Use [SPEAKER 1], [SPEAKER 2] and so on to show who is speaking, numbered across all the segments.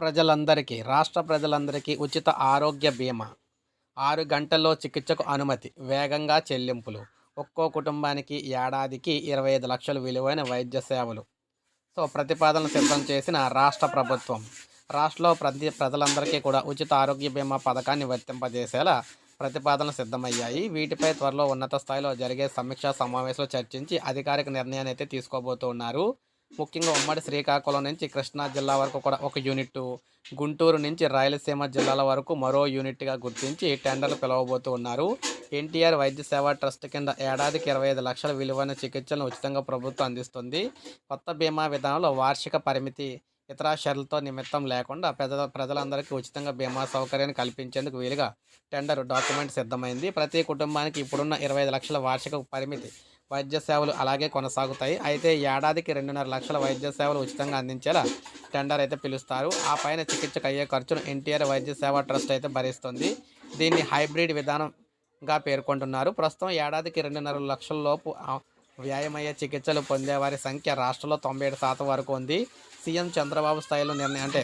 [SPEAKER 1] ప్రజలందరికీ రాష్ట్ర ప్రజలందరికీ ఉచిత ఆరోగ్య బీమా. ఆరు గంటల్లో చికిత్సకు అనుమతి. వేగంగా చెల్లింపులు. ఒక్కో కుటుంబానికి ఏడాదికి ఇరవై ఐదు లక్షలు విలువైన వైద్య సేవలు. సో ప్రతిపాదనలు సిద్ధం చేసిన రాష్ట్ర ప్రభుత్వం రాష్ట్రంలో ప్రతి ప్రజలందరికీ కూడా ఉచిత ఆరోగ్య బీమా పథకాన్ని వర్తింపజేసేలా ప్రతిపాదనలు సిద్ధమయ్యాయి. వీటిపై త్వరలో ఉన్నత స్థాయిలో జరిగే సమీక్షా సమావేశంలో చర్చించి అధికారిక నిర్ణయాన్ని అయితే తీసుకోబోతున్నారు. ముఖ్యంగా ఉమ్మడి శ్రీకాకుళం నుంచి కృష్ణా జిల్లా వరకు కూడా ఒక యూనిట్ గుంటూరు నుంచి రాయలసీమ జిల్లాల వరకు మరో యూనిట్గా గుర్తించి టెండర్లు పిలవబోతూ ఉన్నారు. ఎన్టీఆర్ వైద్య సేవా ట్రస్ట్ కింద ఏడాదికి ఇరవై ఐదు లక్షల విలువైన చికిత్సలను ఉచితంగా ప్రభుత్వం అందిస్తుంది. కొత్త బీమా విధానంలో వార్షిక పరిమితి ఇతర షరతులతో నిమిత్తం లేకుండా ప్రజల ప్రజలందరికీ ఉచితంగా బీమా సౌకర్యాన్ని కల్పించేందుకు వీలుగా టెండర్ డాక్యుమెంట్ సిద్ధమైంది. ప్రతి కుటుంబానికి ఇప్పుడున్న ఇరవై ఐదు లక్షల వార్షిక పరిమితి వైద్య సేవలు అలాగే కొనసాగుతాయి. అయితే ఏడాదికి రెండున్నర లక్షల వైద్య సేవలు ఉచితంగా అందించేలా టెండర్ అయితే పిలుస్తారు. ఆ పైన చికిత్సకు అయ్యే ఖర్చును ఎన్టీఆర్ వైద్య సేవా ట్రస్ట్ అయితే భరిస్తుంది. దీన్ని హైబ్రిడ్ విధానంగా పేర్కొంటున్నారు. ప్రస్తుతం ఏడాదికి రెండున్నర లక్షల లోపు వ్యాయామయ్యే చికిత్సలు పొందేవారి సంఖ్య రాష్ట్రంలో తొంభై ఏడు శాతం వరకు ఉంది. సీఎం చంద్రబాబు స్థాయిలో నిర్ణయం అంటే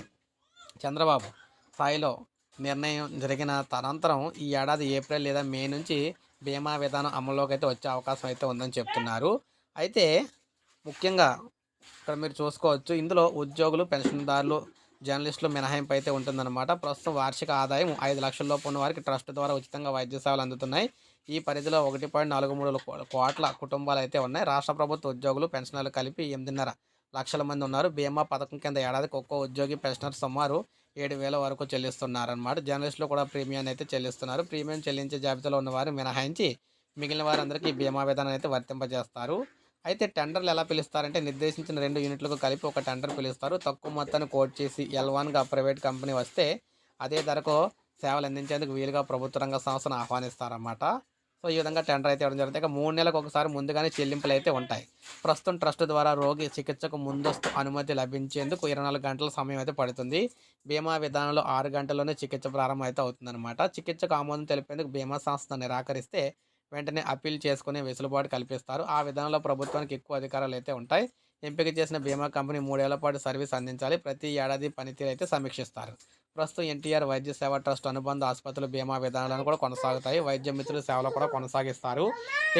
[SPEAKER 1] చంద్రబాబు స్థాయిలో నిర్ణయం జరిగిన తనంతరం ఈ ఏడాది ఏప్రిల్ లేదా మే నుంచి బీమా విధానం అమల్లోకి అయితే వచ్చే అవకాశం అయితే ఉందని చెప్తున్నారు. అయితే ముఖ్యంగా ఇక్కడ మీరు చూసుకోవచ్చు ఇందులో ఉద్యోగులు పెన్షన్దారులు జర్నలిస్టులు మినహాయింపు అయితే ఉంటుందన్నమాట. ప్రస్తుతం వార్షిక ఆదాయం ఐదు లక్షల లోపు ఉన్న వారికి ట్రస్ట్ ద్వారా ఉచితంగా వైద్య సేవలు అందుతున్నాయి. ఈ పరిధిలో ఒకటి పాయింట్ నాలుగు మూడు కో- కోట్ల కుటుంబాలు అయితే ఉన్నాయి. రాష్ట్ర ప్రభుత్వ ఉద్యోగులు పెన్షనర్లు కలిపి ఎనిమిదిన్నర లక్షల మంది ఉన్నారు. బీమా పథకం కింద ఏడాదికి ఒక్కో ఉద్యోగి పెన్షనర్ సుమారు ఏడు వేల వరకు చెల్లిస్తున్నారన్నమాట. జర్నలిస్టులు కూడా ప్రీమియం అయితే చెల్లిస్తున్నారు. ప్రీమియం చెల్లించే జాబితాలో ఉన్నవారు మినహాయించి మిగిలిన వారందరికీ బీమా విధానం అయితే వర్తింపజేస్తారు. అయితే టెండర్లు ఎలా పిలుస్తారంటే నిర్దేశించిన రెండు యూనిట్లకు కలిపి ఒక టెండర్ పిలుస్తారు. తక్కువ మొత్తాన్ని కోట్ చేసి ఎల్ వన్గా ప్రైవేట్ కంపెనీ వస్తే అదే ధరకు సేవలు అందించేందుకు వీలుగా ప్రభుత్వ రంగ సంస్థను ఆహ్వానిస్తారన్నమాట. సో ఈ విధంగా టెండర్ అయితే ఇవ్వడం జరుగుతుంది. ఇక మూడు నెలలకు ఒకసారి ముందుగానే చెల్లింపులు అయితే ఉంటాయి. ప్రస్తుతం ట్రస్ట్ ద్వారా రోగి చికిత్సకు ముందస్తు అనుమతి లభించేందుకు ఇరవై నాలుగు గంటల సమయం అయితే పడుతుంది. బీమా విధానంలో ఆరు గంటల్లోనే చికిత్స ప్రారంభం అయితే అవుతుందన్నమాట. చికిత్సకు ఆమోదం తెలిపేందుకు బీమా సంస్థ నిరాకరిస్తే వెంటనే అప్పీల్ చేసుకునే వెసులుబాటు కల్పిస్తారు. ఆ విధానంలో ప్రభుత్వానికి ఎక్కువ అధికారాలు అయితే ఉంటాయి. ఎంపిక చేసిన బీమా కంపెనీ మూడేళ్ళ పాటు సర్వీస్ అందించాలి. ప్రతి ఏడాది పనితీరు అయితే సమీక్షిస్తారు. ప్రస్తుతం ఎన్టీఆర్ వైద్య సేవా ట్రస్ట్ అనుబంధ ఆసుపత్రుల బీమా విధానాలను కూడా కొనసాగుతాయి. వైద్య మిత్రుల సేవలు కూడా కొనసాగిస్తారు.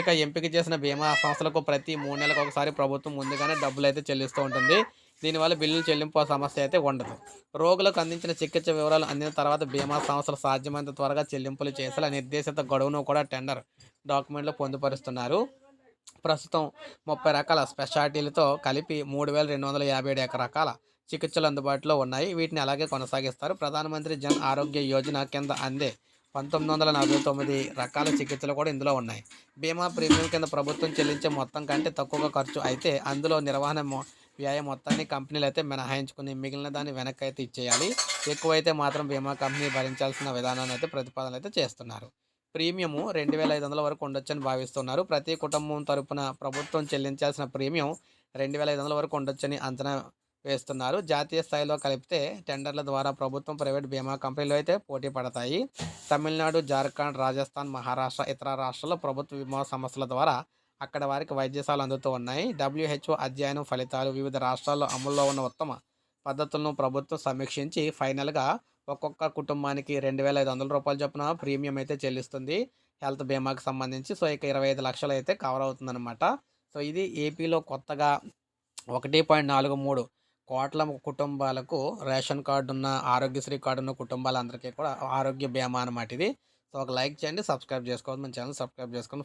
[SPEAKER 1] ఇక ఎంపిక చేసిన బీమా సంస్థలకు ప్రతి మూడు నెలలకు ఒకసారి ప్రభుత్వం ముందుగానే డబ్బులు అయితే చెల్లిస్తూ ఉంటుంది. దీనివల్ల బిల్లులు చెల్లింపు సమస్య అయితే ఉండదు. రోగులకు అందించిన చికిత్స వివరాలు అందిన తర్వాత బీమా సంస్థలు సాధ్యమైనంత త్వరగా చెల్లింపులు చేసేలా నిర్దేశిత గడువును కూడా టెండర్ డాక్యుమెంట్లో పొందుపరుస్తున్నారు. ప్రస్తుతం ముప్పై రకాల స్పెషాలిటీలతో కలిపి మూడు వేల రెండు వందల యాభై ఏడు రకాల చికిత్సలు అందుబాటులో ఉన్నాయి. వీటిని అలాగే కొనసాగిస్తారు. ప్రధానమంత్రి జన్ ఆరోగ్య యోజన కింద అందే పంతొమ్మిది వందల నలభై తొమ్మిది రకాల చికిత్సలు కూడా ఇందులో ఉన్నాయి. బీమా ప్రీమియం కింద ప్రభుత్వం చెల్లించే మొత్తం కంటే తక్కువగా ఖర్చు అయితే అందులో నిర్వహణ వ్యయ మొత్తాన్ని కంపెనీలు అయితే మినహాయించుకుని మిగిలిన దాన్ని వెనక్కి అయితే ఇచ్చేయాలి. ఎక్కువైతే మాత్రం బీమా కంపెనీ భరించాల్సిన విధానాన్ని అయితే ప్రతిపాదన అయితే చేస్తున్నారు. ప్రీమియము రెండు వేల ఐదు వందల వరకు ఉండొచ్చని భావిస్తున్నారు. ప్రతి కుటుంబం తరపున ప్రభుత్వం చెల్లించాల్సిన ప్రీమియం రెండు వేల ఐదు వందల వరకు ఉండొచ్చని అంచనా వేస్తున్నారు. జాతీయ స్థాయిలో కలిపితే టెండర్ల ద్వారా ప్రభుత్వం ప్రైవేట్ బీమా కంపెనీలు అయితే పోటీ పడతాయి. తమిళనాడు జార్ఖండ్ రాజస్థాన్ మహారాష్ట్ర ఇతర రాష్ట్రాల్లో ప్రభుత్వ బీమా సంస్థల ద్వారా అక్కడ వారికి వైద్యశాలు అందుతూ ఉన్నాయి. డబ్ల్యూహెచ్ఓ అధ్యయనం ఫలితాలు వివిధ రాష్ట్రాల్లో అమల్లో ఉన్న ఉత్తమ పద్ధతులను ప్రభుత్వం సమీక్షించి ఫైనల్గా ఒక్కొక్క కుటుంబానికి రెండు వేల ఐదు వందల రూపాయల చొప్పున ప్రీమియం అయితే చెల్లిస్తుంది. హెల్త్ బీమాకి సంబంధించి సో ఇక ఇరవై ఐదు లక్షలు అయితే కవర్ అవుతుందన్నమాట. సో ఇది ఏపీలో కొత్తగా ఒకటి పాయింట్ నాలుగు మూడు కోట్ల కుటుంబాలకు రేషన్ కార్డు ఉన్న ఆరోగ్యశ్రీ కార్డు ఉన్న కుటుంబాలందరికీ కూడా ఆరోగ్య బీమా అన్నమాట ఇది. సో ఒక లైక్ చేయండి సబ్స్క్రైబ్ చేసుకోవాలి మన ఛానల్ సబ్స్క్రైబ్ చేసుకొని